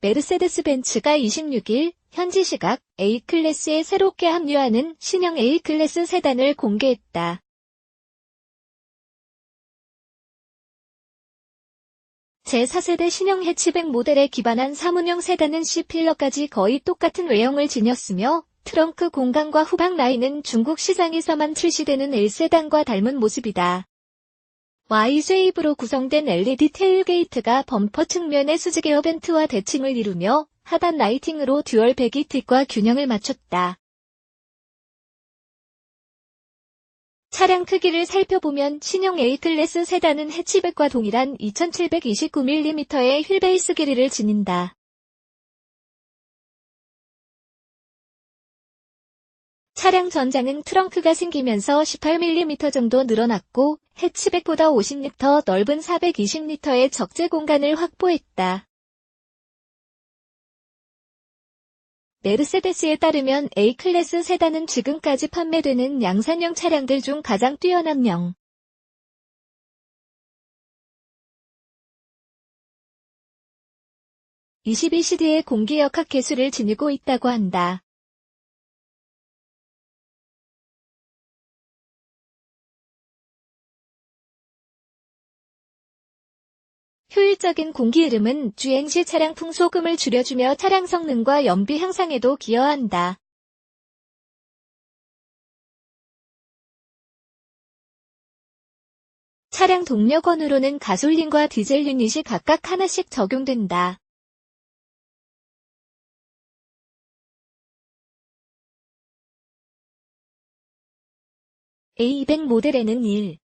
메르세데스 벤츠가 26일 현지 시각 A클래스에 새롭게 합류하는 신형 A클래스 세단을 공개했다. 제4세대 신형 해치백 모델에 기반한 3운용 세단은 C필러까지 거의 똑같은 외형을 지녔으며 트렁크 공간과 후방 라인은 중국 시장에서만 출시되는 L세단과 닮은 모습이다. Y쉐입으로 구성된 LED 테일게이트가 범퍼 측면의 수직 에어 벤트와 대칭을 이루며 하단 라이팅으로 듀얼 배기틱과 균형을 맞췄다. 차량 크기를 살펴보면 신형 A클래스 세단은 해치백과 동일한 2729mm의 휠베이스 길이를 지닌다. 차량 전장은 트렁크가 생기면서 18mm 정도 늘어났고 해치백보다 50m 넓은 420리터의 적재 공간을 확보했다. 메르세데스에 따르면 A클래스 세단은 지금까지 판매되는 양산형 차량들 중 가장 뛰어난 명. (22시대의) 공기 역학 기술을 지니고 있다고 한다. 효율적인 공기 흐름은 주행 시 차량 풍속음을 줄여주며 차량 성능과 연비 향상에도 기여한다. 차량 동력원으로는 가솔린과 디젤 유닛이 각각 하나씩 적용된다. A200 모델에는 1.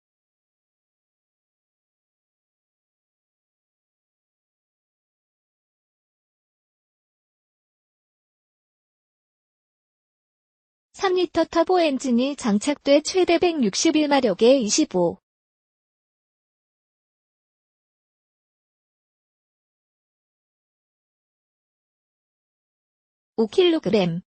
3리터 터보 엔진이 장착돼 최대 161마력의 25. 5kg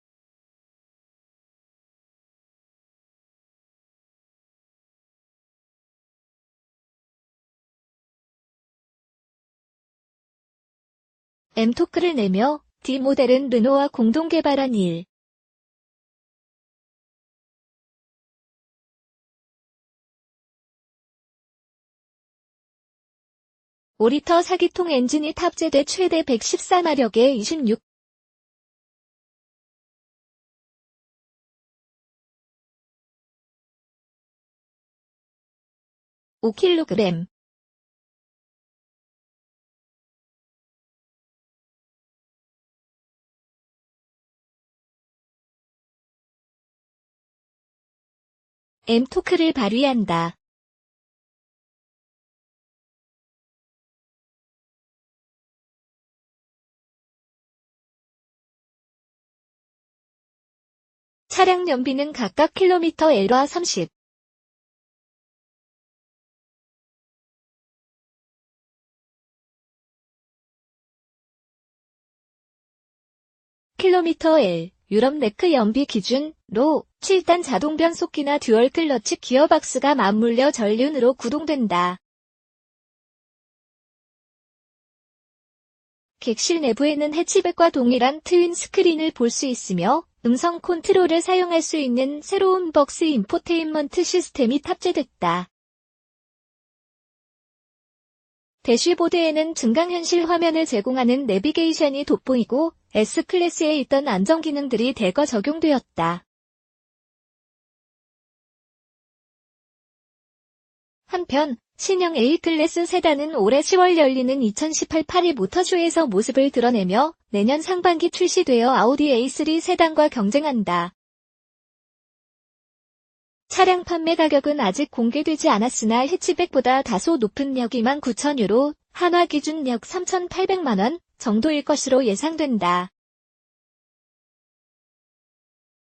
M토크를 내며 D 모델은 르노와 공동 개발한 1. 5리터 사기통 엔진이 탑재돼 최대 114마력의 26 5kg M토크를 발휘한다. 차량 연비는 각각 킬로미터 L와 30, 킬로미터 L, 유럽 네크 연비 기준로 7단 자동 변속기나 듀얼 클러치 기어박스가 맞물려 전륜으로 구동된다. 객실 내부에는 해치백과 동일한 트윈 스크린을 볼 수 있으며 음성 컨트롤을 사용할 수 있는 새로운 벅스 인포테인먼트 시스템이 탑재됐다. 대쉬보드에는 증강현실 화면을 제공하는 내비게이션이 돋보이고 S클래스에 있던 안정기능들이 대거 적용되었다. 한편 신형 A클래스 세단은 올해 10월 열리는 2018 파리 모터쇼에서 모습을 드러내며 내년 상반기 출시되어 아우디 A3 세단과 경쟁한다. 차량 판매 가격은 아직 공개되지 않았으나 해치백보다 다소 높은 역 29,000유로, 한화 기준 역 3,800만원 정도일 것으로 예상된다.